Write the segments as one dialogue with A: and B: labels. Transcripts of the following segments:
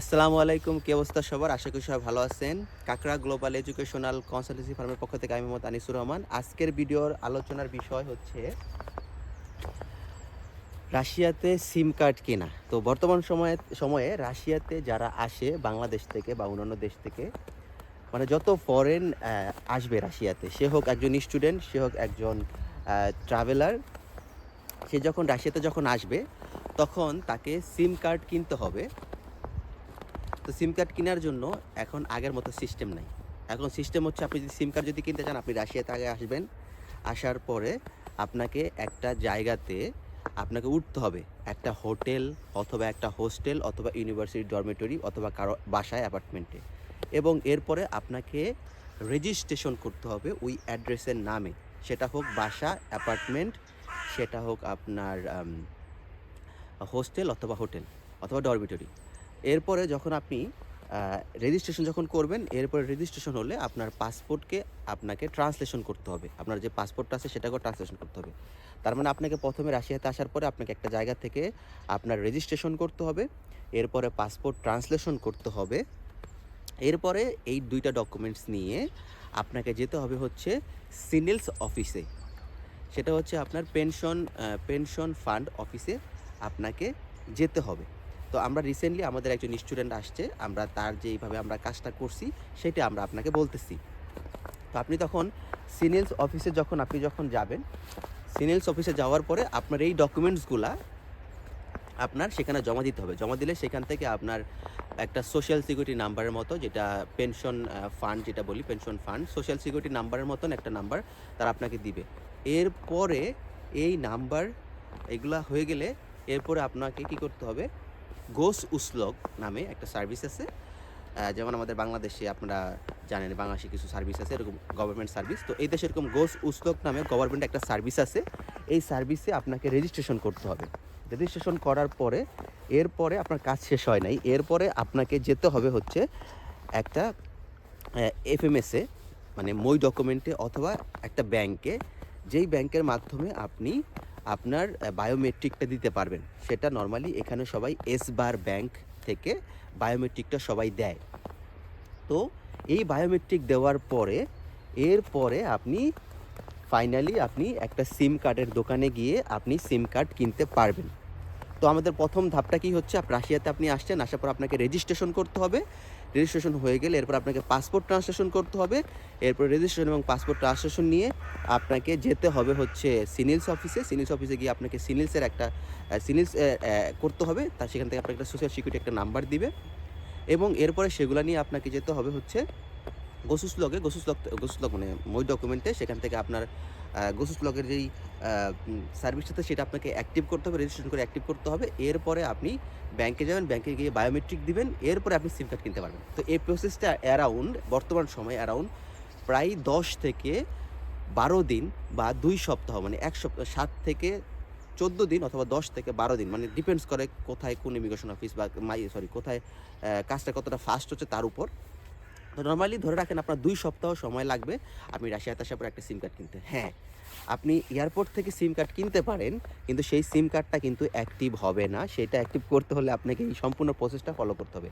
A: আসসালামু আলাইকুম, কি অবস্থা সবার? আশা করি সবাই ভালো আছেন। কাকড়া গ্লোবাল এডুকেশনাল কনসালটেন্সি ফার্মের পক্ষ থেকে আমি মোহাম্মদ আনিসুর রহমান। আজকের ভিডিওর আলোচনার বিষয় হচ্ছে, রাশিয়াতে সিম কার্ড কেনা। তো বর্তমান সময়ে সময়ে রাশিয়াতে যারা আসে বাংলাদেশ থেকে বা অন্যান্য দেশ থেকে মানে যত ফরেন আসবে রাশিয়াতে, সে হোক একজন স্টুডেন্ট সে হোক একজন ট্রাভেলার সে যখন রাশিয়াতে যখন আসবে, তখন তাকে সিম কার্ড কিনতে হবে। তো সিম কার্ড কেনার জন্য এখন আগের মতো সিস্টেম নাই। এখন সিস্টেম হচ্ছে আপনি যদি সিম কার্ড যদি কিনতে চান, আপনি রাশিয়াতে আগে আসবেন। আসার পরে আপনাকে একটা জায়গাতে আপনাকে উঠতে হবে। একটা হোটেল অথবা একটা হোস্টেল অথবা ইউনিভার্সিটি ডরমেটরি অথবা কারও বাসায় অ্যাপার্টমেন্টে এবং এরপরে আপনাকে রেজিস্ট্রেশন করতে হবে ওই অ্যাড্রেসের নামে। সেটা হোক বাসা অ্যাপার্টমেন্ট সেটা হোক আপনার হোস্টেল অথবা হোটেল অথবা ডরমিটরি এরপরে যখন আপনি রেজিস্ট্রেশন যখন করবেন, এরপরে রেজিস্ট্রেশন হলে আপনার পাসপোর্টকে আপনাকে ট্রান্সলেশন করতে হবে। আপনার যে পাসপোর্টটা আছে সেটাকেও ট্রান্সলেশন করতে হবে। তার মানে আপনাকে প্রথমে রাশিয়াতে আসার পরে আপনাকে একটা জায়গা থেকে আপনার রেজিস্ট্রেশন করতে হবে, এরপরে পাসপোর্ট ট্রান্সলেশন করতে হবে। এরপরে এই দুইটা ডকুমেন্টস নিয়ে আপনাকে যেতে হবে হচ্ছে সিনেলস অফিসে। সেটা হচ্ছে আপনার পেনশন পেনশন ফান্ড অফিসে আপনাকে যেতে হবে। তো আমরা রিসেন্টলি আমাদের একজন স্টুডেন্ট আসছে, আমরা তার যেইভাবে আমরা কাজটা করছি, সেটা আমরা আপনাকে বলতেছি। তো আপনি তখন সিনিলস অফিসে যখন আপনি যখন যাবেন সিনিলস অফিসে যাওয়ার পরে আপনার এই ডকুমেন্টসগুলা আপনার সেখানে জমা দিতে হবে। জমা দিলে সেখান থেকে আপনার একটা সোশ্যাল সিকিউরিটি নাম্বারের মতো, যেটা পেনশন ফান্ড যেটা বলি পেনশন ফান্ড সোশ্যাল সিকিউরিটি নাম্বারের মতন একটা নাম্বার তারা আপনাকে দিবে। এরপরে এই নাম্বার এগুলা হয়ে গেলে এরপরে আপনাকে কি করতে হবে? গোস উসলক নামে একটা সার্ভিস আছে। যেমন আমাদের বাংলাদেশে আপনারা জানেন বাংলাদেশে কিছু সার্ভিস আছে, এরকম গভর্নমেন্ট সার্ভিস। তো এই দেশে এরকম গোস উসলক নামে গভর্নমেন্ট একটা সার্ভিস আছে। এই সার্ভিসে আপনাকে রেজিস্ট্রেশন করতে হবে। রেজিস্ট্রেশন করার পরে, এরপরে আপনার কাজ শেষ হয় নাই। এরপরে আপনাকে যেতে হবে হচ্ছে একটা এফএমএসে মানে মই ডকুমেন্টে অথবা একটা ব্যাংকে যেই ব্যাংকের মাধ্যমে আপনি আপনার বায়োমেট্রিকটা দিতে পারবেন। সেটা নর্মালি এখানে সবাই এস বার ব্যাংক থেকে বায়োমেট্রিকটা সবাই দেয়। তো এই বায়োমেট্রিক দেওয়ার পরে এরপরে আপনি ফাইনালি আপনি একটা সিম কার্ডের দোকানে গিয়ে আপনি সিম কার্ড কিনতে পারবেন। তো আমাদের প্রথম ধাপটা কি হচ্ছে? রাশিয়াতে আপনি আসছেন, আসার পর আপনাকে রেজিস্ট্রেশন করতে হবে। রেজিস্ট্রেশন হয়ে গেলে এরপর আপনাকে পাসপোর্ট ট্রান্সলেশন করতে হবে। এরপর রেজিস্ট্রেশন এবং পাসপোর্ট ট্রান্সলেশন নিয়ে আপনাকে যেতে হবে হচ্ছে সিনিলস অফিসে। সিনিলস অফিসে গিয়ে আপনাকে সিনিলসের একটা সিনিলস করতে হবে। তার সেখান থেকে আপনাকে একটা সোশ্যাল সিকিউরিটি একটা নাম্বার দিবে। এবং এরপরে সেগুলো নিয়ে আপনাকে যেতে হবে হচ্ছে গোসুস লগে গোসুস লগ গোসুস লগ মানে মই ডকুমেন্টে সেখান থেকে আপনার গোসুস লগের যেই সার্ভিসটাতে সেটা আপনাকে অ্যাক্টিভ করতে হবে রেজিস্ট্রেশন করে অ্যাক্টিভ করতে হবে। এরপরে আপনি ব্যাংকে যাবেন ব্যাংকে গিয়ে বায়োমেট্রিক দিবেন, এরপরে আপনি সিম কার্ড কিনতে পারবেন। তো এই প্রসেসটা অ্যারাউন্ড বর্তমান সময় অ্যারাউন্ড প্রায় দশ থেকে বারো দিন বা দুই সপ্তাহ মানে এক সপ্তাহ, সাত থেকে চোদ্দ দিন অথবা দশ থেকে বারো দিন মানে ডিপেন্ডস করে কোথায় কোন ইমিগ্রেশন অফিস বা মাই সরি কোথায় কাজটা কতটা ফাস্ট হচ্ছে তার উপর। নর্মালি ধরে রাখেন আপনার দুই সপ্তাহ সময় লাগবে আপনি রাশিয়াতে আসার পর একটা সিম কার্ড কিনতে। হ্যাঁ আপনি এয়ারপোর্ট থেকে সিম কার্ড কিনতে পারেন, কিন্তু সেই সিম কার্ডটা কিন্তু অ্যাক্টিভ হবে না। সেটা অ্যাক্টিভ করতে হলে আপনাকে এই সম্পূর্ণ প্রসেসটা ফলো করতে হবে।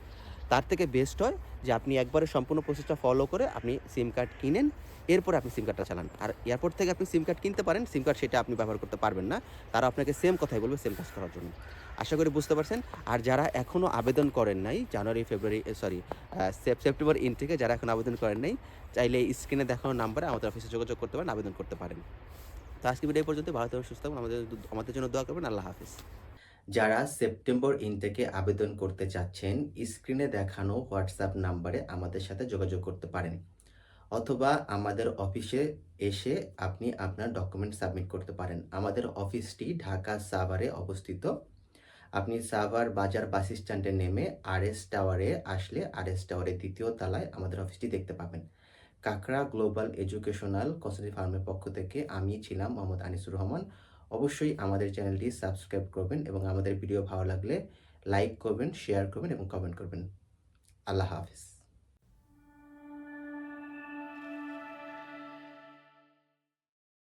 A: তার থেকে বেস্ট হয় যে আপনি একবারে সম্পূর্ণ প্রসেসটা ফলো করে আপনি সিম কার্ড কিনেন, এরপর আপনি সিম কার্ডটা চালান। আর এয়ারপোর্ট থেকে আপনি সিম কার্ড কিনতে পারেন সিম কার্ড সেটা আপনি ব্যবহার করতে পারবেন না, তারা আপনাকে সেম কথাই বলবে সেম কাজ করার জন্য। আশা করি বুঝতে পারছেন? আর যারা এখনও আবেদন করেন নাই, জানুয়ারি, ফেব্রুয়ারি সরি সেপ্টেম্বর ইন থেকে যারা এখন আবেদন করেন নাই, চাইলে স্ক্রিনে দেখানো নাম্বারে আমাদের অফিসে যোগাযোগ করতে পারেন, আবেদন করতে পারেন। তো আজকে ভিডিও পর্যন্ত থাকবেন সুস্থ থাকুন, আমাদের আমাদের জন্য দোয়া করবেন, আল্লাহ হাফিজ। যারা সেপ্টেম্বর ইনটেকে আবেদন করতে চাচ্ছেন, স্ক্রিনে দেখানো হোয়াটসঅ্যাপ নাম্বারে আমাদের সাথে যোগাযোগ করতে পারেন। অথবা আমাদের অফিসে এসে আপনি আপনার ডকুমেন্ট সাবমিট করতে পারেন। আমাদের অফিসটি ঢাকা সাভারে অবস্থিত। আপনি সাভার বাজার বাস স্ট্যান্ডে নেমে আর এস টাওয়ারে আসলে আর এস টাওয়ারের দ্বিতীয় তলায় আমাদের অফিসটি দেখতে পাবেন। কাকড়া গ্লোবাল এডুকেশনাল কসমেটিক ফার্মের পক্ষ থেকে আমি ছিলাম মোহাম্মদ আনিসুর রহমান। অবশ্যই আমাদের চ্যানেলটি সাবস্ক্রাইব করবেন এবং আমাদের ভিডিও ভালো লাগলে লাইক করবেন, শেয়ার করবেন এবং কমেন্ট করবেন। আল্লাহ হাফিজ।